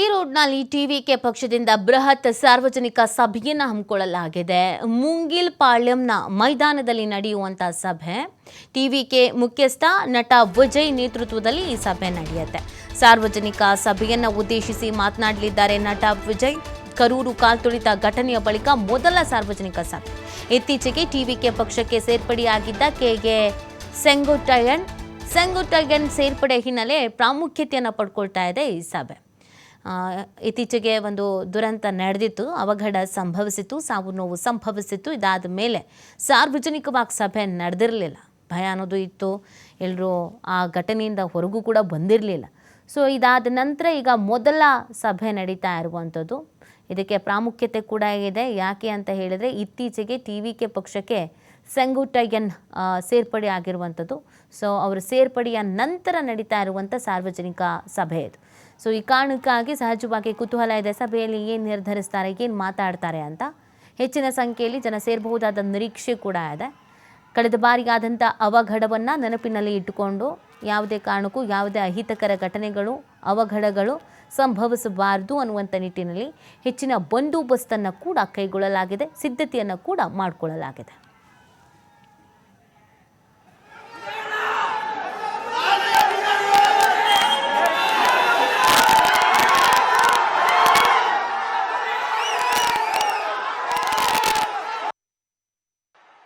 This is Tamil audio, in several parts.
ಈರೋಡ್ನಲ್ಲಿ ಟಿವಿಕೆ ಪಕ್ಷದಿಂದ ಬೃಹತ್ ಸಾರ್ವಜನಿಕ ಸಭೆಯನ್ನು ಹಮ್ಮಿಕೊಳ್ಳಲಾಗಿದೆ. ಮುಂಗಿಲ್ ಪಾಳ್ಯಂನ ಮೈದಾನದಲ್ಲಿ ನಡೆಯುವಂಥ ಸಭೆ. ಟಿವಿಕೆ ಮುಖ್ಯಸ್ಥ ನಟ ವಿಜಯ್ ನೇತೃತ್ವದಲ್ಲಿ ಈ ಸಭೆ ನಡೆಯುತ್ತೆ. ಸಾರ್ವಜನಿಕ ಸಭೆಯನ್ನು ಉದ್ದೇಶಿಸಿ ಮಾತನಾಡಲಿದ್ದಾರೆ ನಟ ವಿಜಯ್. ಕರೂರು ಕಾಲ್ತುಳಿತ ಘಟನೆಯ ಬಳಿಕ ಮೊದಲ ಸಾರ್ವಜನಿಕ ಸಭೆ. ಇತ್ತೀಚೆಗೆ ಟಿವಿಕೆ ಪಕ್ಷಕ್ಕೆ ಸೇರ್ಪಡೆಯಾಗಿದ್ದ ಕೆಗೆ ಸೆಂಗುಟಯನ್ ಸೆಂಗುಟಯನ್ ಸೇರ್ಪಡೆ ಹಿನ್ನೆಲೆ ಪ್ರಾಮುಖ್ಯತೆಯನ್ನು ಪಡ್ಕೊಳ್ತಾ ಇದೆ ಈ ಸಭೆ. ಇತ್ತೀಚೆಗೆ ಒಂದು ದುರಂತ ನಡೆದಿತ್ತು, ಅವಘಡ ಸಂಭವಿಸಿತ್ತು, ಸಾವು ನೋವು ಸಂಭವಿಸಿತ್ತು. ಇದಾದ ಮೇಲೆ ಸಾರ್ವಜನಿಕವಾಗಿ ಸಭೆ ನಡೆದಿರಲಿಲ್ಲ. ಭಯ ಅನ್ನೋದು ಇತ್ತು. ಎಲ್ಲರೂ ಆ ಘಟನೆಯಿಂದ ಹೊರಗೂ ಕೂಡ ಬಂದಿರಲಿಲ್ಲ. ಸೊ ಇದಾದ ನಂತರ ಈಗ ಮೊದಲ ಸಭೆ ನಡೀತಾ ಇರುವಂಥದ್ದು. ಇದಕ್ಕೆ ಪ್ರಾಮುಖ್ಯತೆ ಕೂಡ ಇದೆ. ಯಾಕೆ ಅಂತ ಹೇಳಿದರೆ, ಇತ್ತೀಚೆಗೆ ಟಿ ವಿ ಕೆ ಪಕ್ಷಕ್ಕೆ ಸೆಂಗುಟಯ್ಯನ್ ಎನ್ ಸೇರ್ಪಡೆ ಆಗಿರುವಂಥದ್ದು. ಸೊ ಅವರು ಸೇರ್ಪಡೆಯ ನಂತರ ನಡೀತಾ ಇರುವಂಥ ಸಾರ್ವಜನಿಕ ಸಭೆ ಇದು. ಸೊ ಈ ಕಾರಣಕ್ಕಾಗಿ ಸಹಜವಾಗಿ ಕುತೂಹಲ ಇದೆ ಸಭೆಯಲ್ಲಿ ಏನು ನಿರ್ಧರಿಸ್ತಾರೆ, ಏನು ಮಾತಾಡ್ತಾರೆ ಅಂತ ಹೆಚ್ಚಿನ ಸಂಖ್ಯೆಯಲ್ಲಿ ಜನ ಸೇರಬಹುದಾದ ನಿರೀಕ್ಷೆ ಕೂಡ ಇದೆ. ಕಳೆದ ಬಾರಿ ಆದಂಥ ಅವಘಡವನ್ನು ನೆನಪಿನಲ್ಲಿ ಇಟ್ಟುಕೊಂಡು ಯಾವುದೇ ಕಾರಣಕ್ಕೂ ಯಾವುದೇ ಅಹಿತಕರ ಘಟನೆಗಳು, ಅವಘಡಗಳು ಸಂಭವಿಸಬಾರದು ಅನ್ನುವಂಥ ನಿಟ್ಟಿನಲ್ಲಿ ಹೆಚ್ಚಿನ ಬಂದೋಬಸ್ತನ್ನು ಕೂಡ ಕೈಗೊಳ್ಳಲಾಗಿದೆ, ಸಿದ್ಧತೆಯನ್ನು ಕೂಡ ಮಾಡಿಕೊಳ್ಳಲಾಗಿದೆ.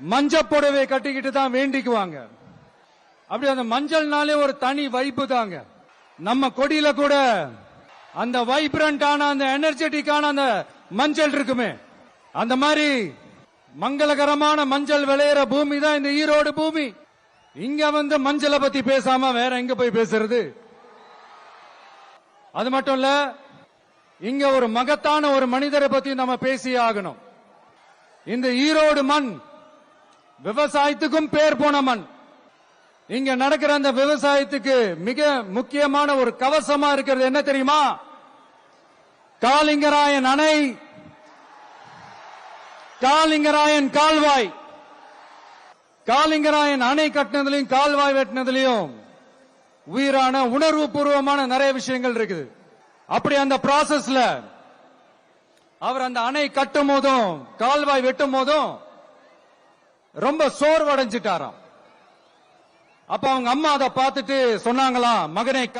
மஞ்சள் புடவை கட்டிக்கிட்டு தான் வேண்டிக்குவாங்க. அப்படி அந்த மஞ்சள்னாலே ஒரு தனி வைப்பு தாங்க. நம்ம கொடியில கூட அந்த வைப்ரண்டான அந்த எனர்ஜெட்டிக்கான அந்த மஞ்சள் இருக்குமே. அந்த மாதிரி மங்களகரமான மஞ்சள் விளையிற பூமி தான் இந்த ஈரோடு பூமி. இங்க வந்து மஞ்சளை பத்தி பேசாம வேற எங்க போய் பேசுறது? அது மட்டும் இல்ல இங்க ஒரு மகத்தான ஒரு மனிதரை பத்தி நம்ம பேசியே ஆகணும். இந்த ஈரோடு மண் விவசாயத்துக்கும் பேர் போன மண். இங்க நடக்கிற அந்த விவசாயத்துக்கு மிக முக்கியமான ஒரு கவசமா இருக்கிறது என்ன தெரியுமா? காலிங்கராயன் அணை. காலிங்கராயன் கால்வாய். காலிங்கராயன் அணை கட்டினதுலையும் கால்வாய் வெட்டினதுலையும் உயிரான உணர்வு பூர்வமான நிறைய விஷயங்கள் இருக்குது. அப்படி அந்த ப்ராசஸ்ல அவர் அந்த அணை கட்டும் போதும் கால்வாய் வெட்டும் போதும் ரொம்ப சோர்வடைஞ்சிட்டாராம். அப்ப அவங்க அம்மா அதை பார்த்துட்டு சொன்னாங்களாம் மகனை